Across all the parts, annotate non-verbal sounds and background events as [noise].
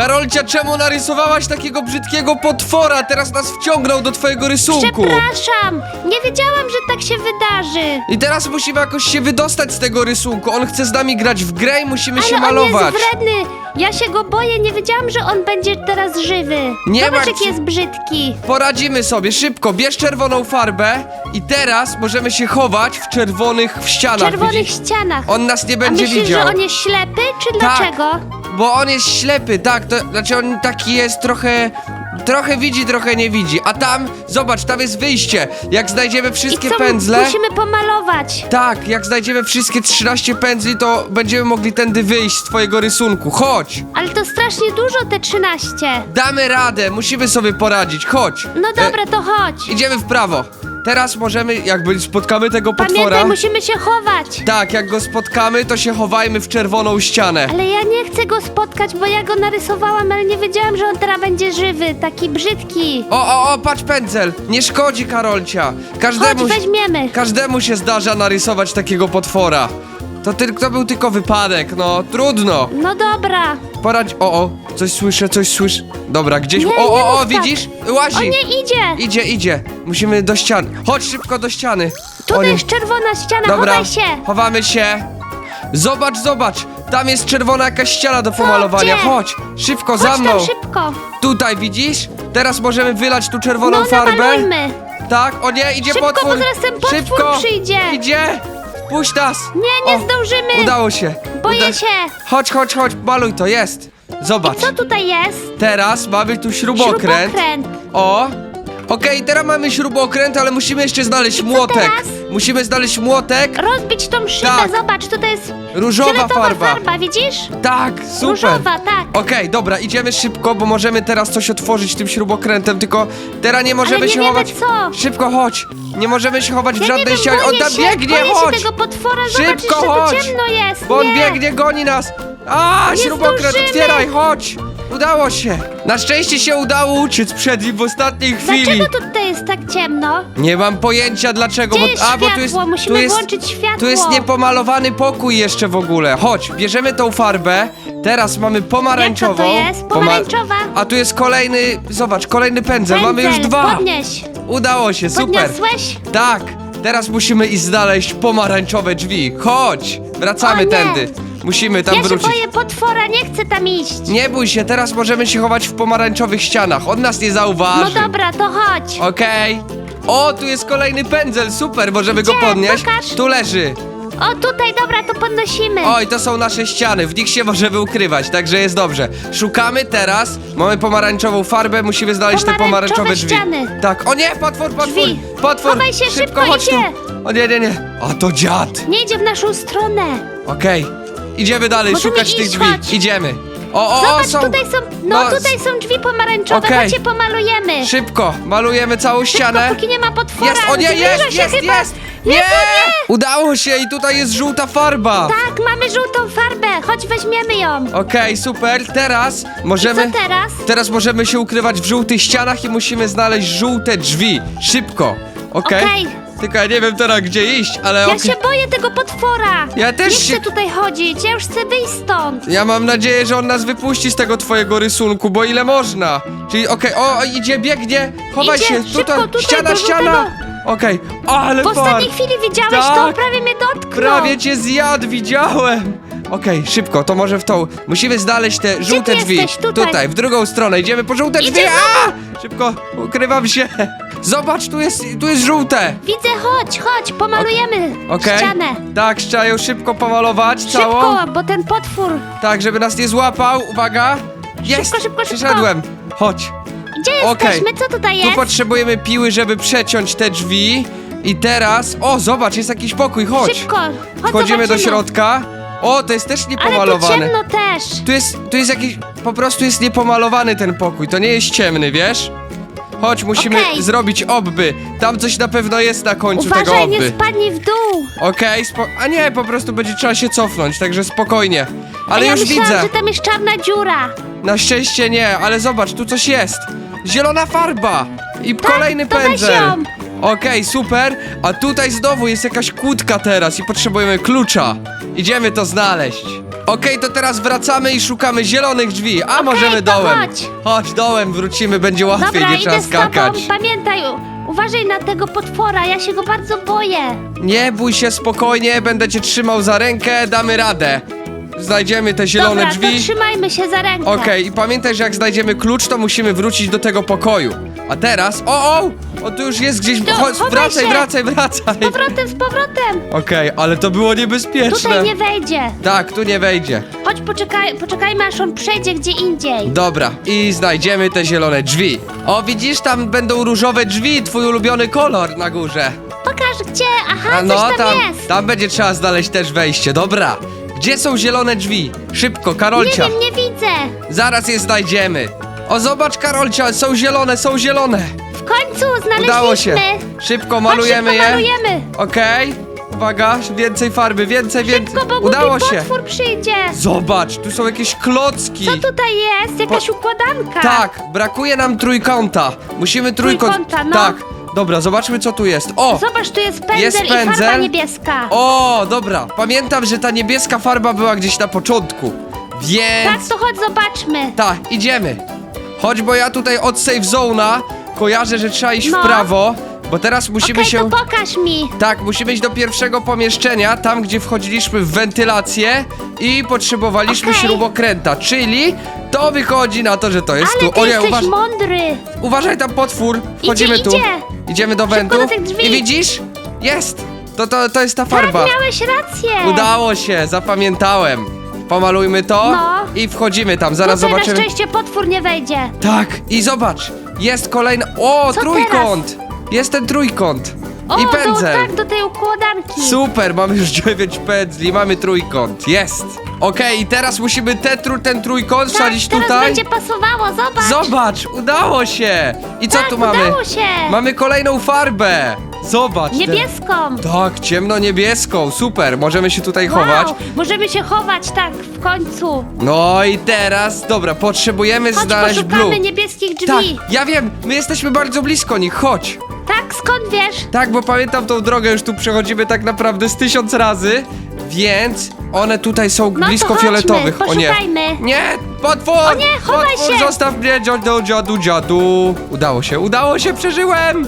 Karolcia, czemu narysowałaś takiego brzydkiego potwora? Teraz nas wciągnął do twojego rysunku. Przepraszam, nie wiedziałam, że tak się wydarzy. I teraz musimy jakoś się wydostać z tego rysunku. On chce z nami grać w grę i musimy się Ale malować. on jest wredny. Ja się go boję, nie wiedziałam, że on będzie teraz żywy. Nie Zobacz, martw jaki się. jest brzydki. Poradzimy sobie, szybko, bierz czerwoną farbę i teraz możemy się chować w czerwonych w W ścianach. czerwonych widzisz? ścianach. On nas nie A będzie myślisz, widział. że on jest ślepy, czy Tak. dlaczego? Bo on jest ślepy, tak, to znaczy on taki jest trochę. Trochę widzi, trochę nie widzi. A tam, zobacz, tam jest wyjście. Jak znajdziemy wszystkie I co pędzle. musimy pomalować? Tak, jak znajdziemy wszystkie 13 pędzli, to będziemy mogli tędy wyjść z twojego rysunku. Chodź! Ale to strasznie dużo te 13. Damy radę, musimy sobie poradzić. Chodź! No dobra, to chodź. E, idziemy w prawo. Teraz możemy, jakby spotkamy tego potwora. Pamiętaj, musimy się chować. Tak, jak go spotkamy, to się chowajmy w czerwoną ścianę. Ale ja nie chcę go spotkać, bo ja go narysowałam, ale nie wiedziałam, że on teraz będzie żywy, taki brzydki. O, o, o, patrz pędzel! Nie szkodzi, Karolcia. Chodź, Każdemu, weźmiemy. każdemu się zdarza narysować takiego potwora. To, tylko, to był tylko wypadek, no trudno. No dobra. Poradź. O, o, coś słyszę, coś słyszę. Dobra, gdzieś. Nie, o, nie o, o, mów tak. widzisz? Łazi. O nie idzie! Idzie, idzie. Musimy do ściany. Chodź szybko do ściany. O Tutaj nie. jest czerwona ściana, Dobra, chowaj się! chowamy się. Zobacz, zobacz. Tam jest czerwona jakaś ściana do pomalowania. Gdzie? Chodź, szybko za Chodź mną. tam szybko! Tutaj widzisz? Teraz możemy wylać tu czerwoną No farbę. namalujmy! Tak, o nie, idzie Szybko, potwór. bo zaraz ten potwór Szybko. przyjdzie. Idzie. Puść nas. Nie, nie O, zdążymy! Udało się. Boję się! Chodź, chodź, chodź, maluj to, jest. Zobacz. Co tutaj jest? Teraz mamy tu śrubokręt. Śrubokręt. O! Okej, teraz mamy śrubokręt, ale musimy jeszcze znaleźć młotek. teraz? Musimy znaleźć młotek. Rozbić tą szybę, Tak. zobacz, tutaj jest Różowa fioletowa farba. farba, widzisz? Tak, super. Różowa, tak. Okej, dobra, idziemy szybko, bo możemy teraz coś otworzyć tym śrubokrętem, tylko teraz nie możemy Ale nie się wiemy chować. co. Szybko chodź! Nie możemy się chować w Ja nie żadnej wiem, ścianie. On boję tam się, biegnie, boję chodź! się tego potwora, zobacz, Szybko jeszcze chodź! tu ciemno jest, Bo on nie. biegnie, goni nas! A, Nie śrubokręt, zdążymy. otwieraj, chodź! Udało się! Na szczęście się udało uciec przed nim w ostatniej chwili. Dlaczego tu tutaj jest tak ciemno? Nie mam pojęcia dlaczego, Gdzie bo, jest a, bo tu jest, światło? Musimy tu jest, włączyć światło. Tu jest niepomalowany pokój jeszcze w ogóle. Chodź, bierzemy tą farbę. Teraz mamy pomarańczową. Jaka to jest? Poma- Pomarańczowa. A tu jest kolejny, zobacz, kolejny pędzel. Mamy już Pędzel, dwa. Podnieś. Udało się, super. Podniosłeś? Tak, teraz musimy iść znaleźć pomarańczowe drzwi. Chodź, wracamy O nie. tędy. Musimy tam ja wrócić. się boję potwora, nie chcę tam iść. Nie bój się, teraz możemy się chować w pomarańczowych ścianach. On nas nie No zauważy. dobra, to chodź. Okej. O, tu jest kolejny pędzel, super, możemy go Gdzie? podnieść. Pokaż. Tu leży. O, tutaj, dobra, to podnosimy. Oj, to są nasze ściany, w nich się możemy ukrywać, także jest dobrze. Szukamy teraz, mamy pomarańczową farbę, musimy znaleźć te Pomarańczowe pomarańczowe drzwi. ściany. Tak, o nie, potwór, potwór, Drzwi. potwór. Chowaj się, szybko, chodź idzie. tu. O nie, nie, nie. A to dziad. Nie idzie w naszą stronę. Okej, idziemy dalej, Możemy szukać tych iść, drzwi. chodź. Idziemy. O, o, o, Zobacz, są. tutaj są, no, no, tutaj są drzwi pomarańczowe, Okej. chodźcie pomalujemy. Szybko, malujemy całą ścianę. Szybko, póki nie ma potwora. Jest, o nie, Zbliża jest, się jest, chyba. jest! Nie! Udało się i tutaj jest żółta farba! Tak, mamy żółtą farbę, chodź weźmiemy ją. Okej, super, teraz możemy... Co teraz? Teraz możemy się ukrywać w żółtych ścianach i musimy znaleźć żółte drzwi. Szybko, okej? Okej. Tylko ja nie wiem teraz gdzie iść, ale Ja okej. się boję tego potwora. Ja też nie się- chcę tutaj chodzić, ja już chcę wyjść stąd. Ja mam nadzieję, że on nas wypuści z tego twojego rysunku, bo ile można. Czyli okej, o, idzie, biegnie, chowaj Idzie, się, szybko, tutaj, tutaj, ściana, do ściana. Okej, ale W ostatniej chwili widziałeś Tak. to? Prawie mnie dotknął. Prawie cię zjadł, widziałem! Okej, szybko, to może w tą. Musimy znaleźć te żółte ty drzwi. jesteś? Tutaj. w drugą stronę. Idziemy po żółte drzwi. A! Szybko, ukrywam się. Zobacz, tu jest, tu jest żółte. Widzę, chodź, chodź, pomalujemy Okej. ścianę. Tak, trzeba ją szybko pomalować całą. Szybko, bo ten potwór. Tak, żeby nas nie złapał. Uwaga. Jest! Szybko, szybko, szybko. Przyszedłem. Chodź. Gdzie Okej. jesteśmy? Co tutaj Tu jest? potrzebujemy piły, żeby przeciąć te drzwi. I teraz. O, zobacz, jest jakiś pokój, chodź. Szybko, chodź Wchodzimy do zobaczymy. środka. O, to jest też Ale tu niepomalowany. ciemno też. Tu jest, tu jest jakiś, po prostu jest niepomalowany ten pokój, to nie jest ciemny, wiesz? Chodź, musimy Okej. zrobić obby. Tam coś na pewno jest na końcu tego Uważaj, nie obby. spadnij w dół. Okej, spo... a nie, po prostu będzie trzeba się cofnąć, także spokojnie. A Ale ja już myślałam, widzę. że tam jest czarna dziura. Na szczęście nie, ale zobacz, tu coś jest. Zielona farba i kolejny to weź pędzel. ją. Okej, super. A tutaj znowu jest jakaś kłódka teraz i potrzebujemy klucza. Idziemy to znaleźć. Okej, to teraz wracamy i szukamy zielonych drzwi. A możemy to dołem. chodź. Chodź dołem, wrócimy, będzie łatwiej, Dobra, nie idę trzeba z tobą. skakać. Pamiętaj, u- uważaj na tego potwora, ja się go bardzo boję. Nie bój się spokojnie, będę cię trzymał za rękę, damy radę. Znajdziemy te zielone Dobra, drzwi. to trzymajmy się za rękę. Okej, i pamiętaj, że jak znajdziemy klucz, to musimy wrócić do tego pokoju. A teraz. O, o! O, tu już jest gdzieś. Tu, Chodź, chowaj wracaj, się. wracaj, wracaj. Z powrotem, z powrotem. Okej, ale to było niebezpieczne. Tutaj nie wejdzie. Tak, tu nie wejdzie. Chodź, poczekaj, poczekajmy, aż on przejdzie gdzie indziej. Dobra, i znajdziemy te zielone drzwi. O, widzisz, tam będą różowe drzwi, twój ulubiony kolor na górze. Pokaż gdzie. Aha, no, coś tam, tam, jest. tam będzie trzeba znaleźć też wejście. Dobra. Gdzie są zielone drzwi? Szybko, Nie Karolcia. wiem, nie widzę. Zaraz je znajdziemy. O, zobacz, Karolcia, są zielone, są zielone. W końcu znaleźliśmy. Udało się. Szybko malujemy Chodź, szybko je. malujemy. Okej. Uwaga, więcej farby, więcej, więcej. Szybko, bo Udało głupi się. potwór przyjdzie. Zobacz, tu są jakieś klocki. Co tutaj jest? Jakaś układanka. Tak, brakuje nam trójkąta. Musimy trójkąt. Trójkąta, no. Tak. Dobra, zobaczmy co tu jest. O! Zobacz, tu jest pędzel, Jest i farba pędzel. niebieska. O, dobra. Pamiętam, że ta niebieska farba była gdzieś na początku. Tak, Więc. to chodź zobaczmy. Tak, idziemy. Chodź, bo ja tutaj od safe zone'a kojarzę, że trzeba iść w No. prawo, bo teraz musimy Okej, się. to pokaż mi. Tak, musimy iść do pierwszego pomieszczenia, tam gdzie wchodziliśmy w wentylację i potrzebowaliśmy Okej. śrubokręta, czyli to wychodzi na to, że to jest Ale tu. ty O nie, jesteś uważ... mądry. uważaj tam potwór. Wchodzimy tu. idzie. Idziemy do wentu. do tych drzwi. I widzisz? Jest! To, to, to jest ta farba. Tak, miałeś rację. Udało się, zapamiętałem. Pomalujmy to No. i wchodzimy tam. Zaraz Tutaj zobaczymy. na szczęście potwór nie wejdzie. Tak, i zobacz, jest kolejna. O, Co trójkąt! Jest ten trójkąt. O, I do, pędzel. tak, do tej układanki. Super, mamy już dziewięć pędzli, mamy trójkąt. Jest. Okej, i teraz musimy te, tru, ten trójkąt tak, wsadzić teraz tutaj. będzie pasowało, zobacz. Zobacz, udało się. I co tak, tu mamy? udało się. Mamy kolejną farbę. Zobacz. te- Niebieską. Tak, ciemno-niebieską, super, możemy się tutaj Wow, chować. możemy się chować, tak, w końcu. No i teraz, dobra, potrzebujemy Chodź, znaleźć poszukamy blue. niebieskich Tak, drzwi. ja wiem, my jesteśmy bardzo blisko nich, chodź. Tak, skąd wiesz? Tak, bo pamiętam tą drogę, już tu przechodzimy tak naprawdę z tysiąc razy, więc one tutaj są No blisko chodźmy, fioletowych. O nie. poszukajmy. Nie, potwór! O nie, chowaj potwór, się! zostaw mnie, dziadu, dziadu, dziadu. Udało się, udało się, przeżyłem!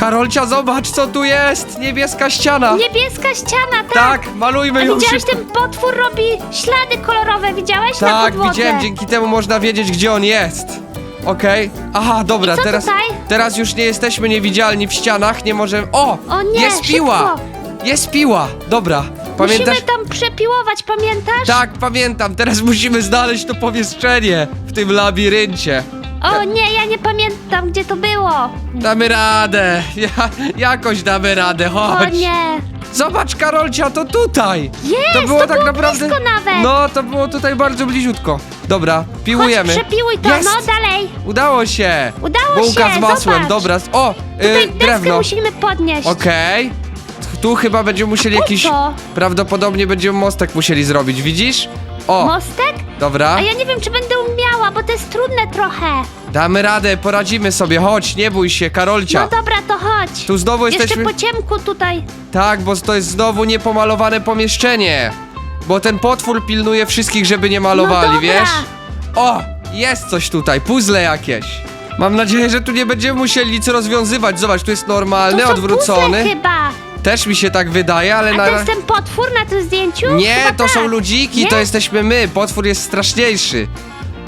Karolcia, zobacz, co tu jest! Niebieska ściana! Niebieska ściana, tak. Tak, malujmy ją widziałeś, szybko. ten potwór robi ślady kolorowe, widziałeś na Tak, podłodze? widziałem, dzięki temu można wiedzieć, gdzie on jest. Okej. Aha, dobra, I co teraz. tutaj? Teraz już nie jesteśmy niewidzialni w ścianach, nie możemy. O! O nie, jest piła! Jest piła! Dobra, pamiętasz? Musimy tam przepiłować, pamiętasz? Tak, pamiętam, teraz musimy znaleźć to pomieszczenie w tym labiryncie. O nie, ja nie pamiętam, gdzie to było. Damy radę, ja, jakoś damy radę, O chodź. nie. Zobacz, Karolcia, to tutaj! Jest, to było to tak naprawdę. blisko nawet. No, to było tutaj bardzo bliziutko. Dobra, piłujemy. Chodź, przepiłuj to, Jest! no dalej. Udało się! Udało Bułka się, z masłem, zobacz. dobra. O, Tutaj y, deskę drewno. musimy podnieść. Okej. Tu chyba będziemy musieli Po jakiś. co? Prawdopodobnie będziemy mostek musieli zrobić, widzisz? O, Mostek? dobra. A ja nie wiem, czy będę bo to jest trudne trochę. Damy radę, poradzimy sobie. Chodź, nie bój się, Karolcia. No dobra, to chodź. Tu znowu jesteśmy. Jeszcze po ciemku tutaj. Tak, bo to jest znowu niepomalowane pomieszczenie. Bo ten potwór pilnuje wszystkich, żeby nie malowali, no wiesz? O, jest coś tutaj, puzzle jakieś. Mam nadzieję, że tu nie będziemy musieli nic rozwiązywać. Zobacz, tu jest normalny, to są odwrócony. chyba. Też mi się tak wydaje, ale A na to jest ten potwór na tym zdjęciu? Nie, Chyba to tak. są ludziki, to Nie? jesteśmy my. Potwór jest straszniejszy.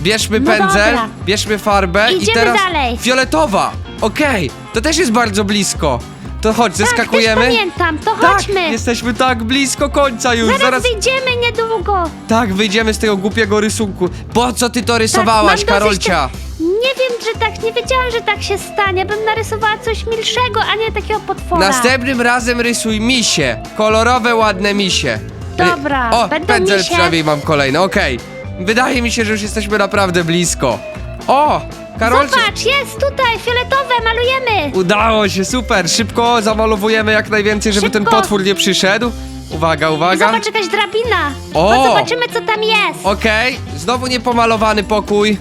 Bierzmy No pędzel, dobra. bierzmy farbę i Idziemy teraz dalej. fioletowa. Okej, to też jest bardzo blisko. To chodź, Tak, zeskakujemy. też pamiętam, to tak, chodźmy. jesteśmy tak blisko końca już. Zaraz, Zaraz, wyjdziemy niedługo. tak wyjdziemy z tego głupiego rysunku. Po co ty to Tak, rysowałaś, mam dosyć Karolcia? te- Nie wiem, że tak, nie wiedziałam, że tak się stanie. Bym narysowała coś milszego, a nie takiego potwora. Następnym razem rysuj misie. Kolorowe, ładne misie. Dobra, O, będą pędzel misie. przynajmniej mam kolejny, okej. Wydaje mi się, że już jesteśmy naprawdę blisko. O, Karolcia. Zobacz, jest tutaj, fioletowe, malujemy. Udało się, super. Szybko zamalowujemy jak najwięcej, żeby ten Szybko. potwór nie przyszedł. Uwaga, uwaga. zobacz, jakaś drabina. O! No zobaczymy, co tam jest. Okej, znowu niepomalowany pokój.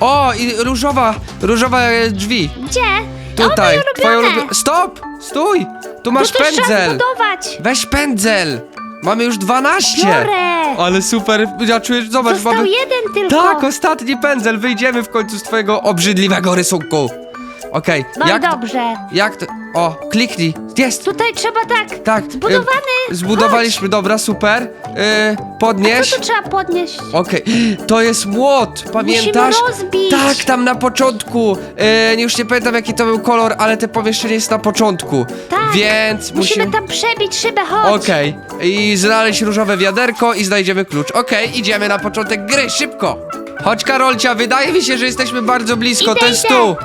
O, i różowa, różowe drzwi. Gdzie? Tutaj. O, moje Twoje ulubione. Stop! Stój! Tu masz no trzeba pędzel. zbudować. Weź pędzel. Mamy już 12. Biorę. Ale super, ja czuję, zobacz, Został mamy... jeden tylko. Tak, ostatni pędzel, wyjdziemy w końcu z twojego obrzydliwego rysunku. Okej, No jak i to, dobrze. jak to, o, kliknij, jest, Tutaj trzeba tak. tak. Zbudowany. e, Zbudowaliśmy, dobra, super. Chodź. podnieś. Co tu trzeba podnieść? Okej, to jest młot, pamiętasz? Musimy rozbić. Tak, tam na początku. E, już nie pamiętam jaki to był kolor, ale te pomieszczenie jest na początku. Tak. Więc Musimy musimy... tam przebić szybę, chodź. Okej, i znaleźć różowe wiaderko i znajdziemy klucz. Okej, idziemy na początek gry, szybko. Chodź Karolcia, wydaje mi się, że jesteśmy bardzo blisko, Idę, to jest idę. tu.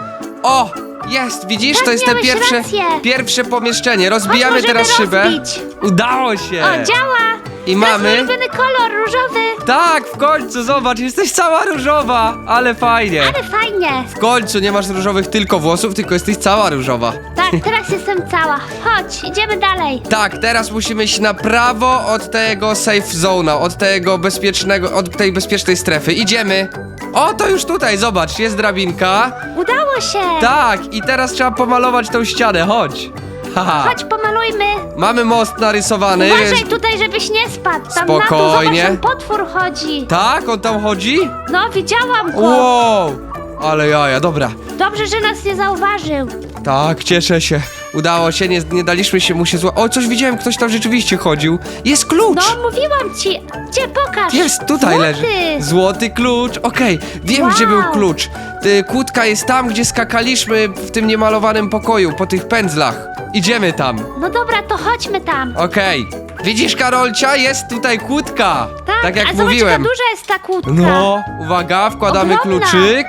O, jest, widzisz, Tak, to jest te miałeś pierwsze, rację. pierwsze pomieszczenie. Rozbijamy możemy teraz szybę. rozbić. Udało się. O, działa. I To jest mamy- ulubiony kolor, różowy. Tak, w końcu, zobacz, jesteś cała różowa, ale fajnie. Ale fajnie. W końcu nie masz różowych tylko włosów, tylko jesteś cała różowa. Tak, [laughs] teraz jestem cała. Chodź, idziemy dalej. Tak, teraz musimy iść na prawo od tego safe zone'a, od tego bezpiecznego, od tej bezpiecznej strefy. Idziemy. O, to już tutaj, zobacz, jest drabinka. Udało się. Tak, i teraz trzeba pomalować tą ścianę, chodź. Haha. Chodź, pomalujmy. Mamy most narysowany. Uważaj więc- tutaj, żebyś nie spadł. Tam Spokojnie. na dół, zobacz, tam potwór chodzi. Tak, on tam chodzi? No, widziałam go. Wow, ale jaja, dobra. Dobrze, że nas nie zauważył. Tak, cieszę się. Udało się, nie, nie daliśmy się mu się zła... O, coś widziałem, ktoś tam rzeczywiście chodził. Jest klucz! No, mówiłam ci. Gdzie, pokaż. Jest, tutaj Złoty. leży. Złoty klucz. Okej, wiem Wow. gdzie był klucz. Ty, kłódka jest tam, gdzie skakaliśmy w tym niemalowanym pokoju, po tych pędzlach. Idziemy tam. No dobra, to chodźmy tam. Okej. Widzisz, Karolcia, jest tutaj kłódka. Tak, jak a zobacz, mówiłem. jaka duża jest ta kłódka. No, uwaga, wkładamy Ogromna. kluczyk.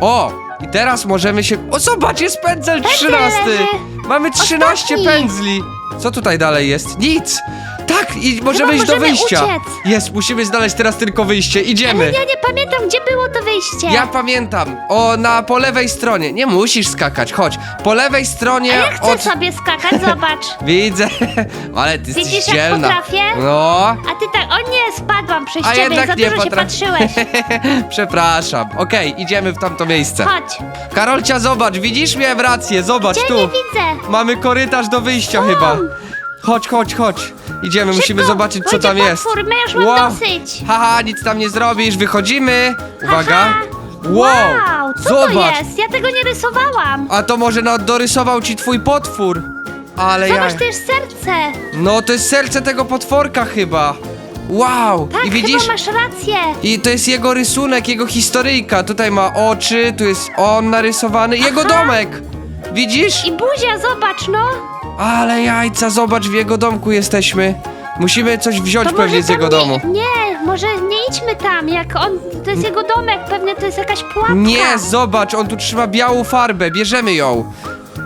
O, i teraz możemy się... O, zobacz, jest pędzel 13. leży. Mamy 13 Ostatni. pędzli. Co tutaj dalej jest? Nic. Tak, i możemy iść do możemy wyjścia. uciec. Jest, musimy znaleźć teraz tylko wyjście. Idziemy. Ale ja nie pamiętam, gdzie było to wyjście. Ja pamiętam. O, na po lewej stronie. Nie musisz skakać, chodź. Po lewej stronie Ja chcę od... sobie skakać, zobacz. [laughs] Widzę. Ale ty jesteś Widzisz, jak dzielna. potrafię? No. A ty tak, o nie, spadłam przez A ciebie, jednak za nie dużo się patrzyłeś. [laughs] Przepraszam. Okej, idziemy w tamto miejsce. Chodź. Karolcia, zobacz, widzisz? Miałem rację, zobacz Gdzie tu. nie widzę? Mamy korytarz do wyjścia chyba. Chodź, chodź, chodź. Idziemy, musimy Szybko, zobaczyć, co tam jest. potwór, my już mam dosyć. Haha, nic tam nie zrobisz, wychodzimy. Uwaga. Haha. Wow, co zobacz. to jest? Ja tego nie rysowałam. A to może no, dorysował ci twój potwór. Ale ja... Zobacz, to jest serce. No, to jest serce tego potworka chyba. Wow. Tak, I widzisz? chyba masz rację. I to jest jego rysunek, jego historyjka. Tutaj ma oczy, tu jest on narysowany. Jego Aha. domek. Widzisz? I buzia, zobacz, no. Ale jajca, zobacz, w jego domku jesteśmy. Musimy coś wziąć pewnie z jego tam domu. nie, Nie, może nie idźmy tam, jak on, to jest jego domek, pewnie to jest jakaś pułapka. Nie, zobacz, on tu trzyma białą farbę, bierzemy ją.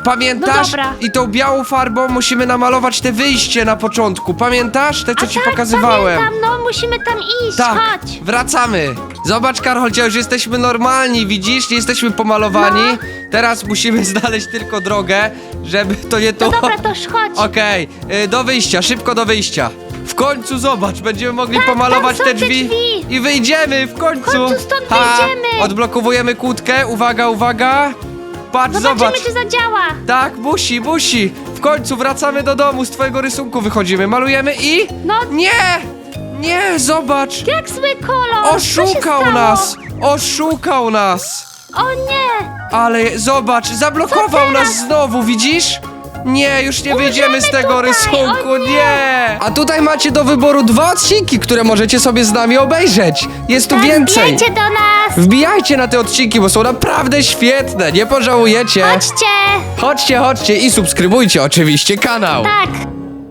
Pamiętasz? No dobra. I tą białą farbą musimy namalować te wyjście na początku. Pamiętasz? Te, co A ci tak, pokazywałem. Pamiętam, no musimy tam iść, Tak, chodź. wracamy. Zobacz, Karolcia, już jesteśmy normalni, widzisz? Nie jesteśmy pomalowani. No. Teraz musimy [laughs] znaleźć tylko drogę, żeby to nie to... No dobra, to już chodź. Okej, y, do wyjścia, szybko do wyjścia. W końcu zobacz, będziemy mogli Tak, pomalować tam są te te drzwi, drzwi. i wyjdziemy w końcu. W końcu stąd wyjdziemy. Odblokowujemy kłódkę, uwaga, uwaga. Patrz, Zobaczymy, zobacz. czy zadziała. Tak, musi, musi. W końcu wracamy do domu, z twojego rysunku wychodzimy, malujemy i... No, Nie! Nie, zobacz! jak zły kolor. Co się Oszukał stało? nas! Oszukał nas! O nie. Ale zobacz, zablokował nas znowu, widzisz? Nie, już nie wyjdziemy z tego tutaj, rysunku, o nie! nie! A tutaj macie do wyboru dwa odcinki, które możecie sobie z nami obejrzeć. Jest tu Tak, więcej. Wbijajcie do nas. Wbijajcie na te odcinki, bo są naprawdę świetne, nie pożałujecie. Chodźcie. Chodźcie, chodźcie i subskrybujcie oczywiście kanał. Tak.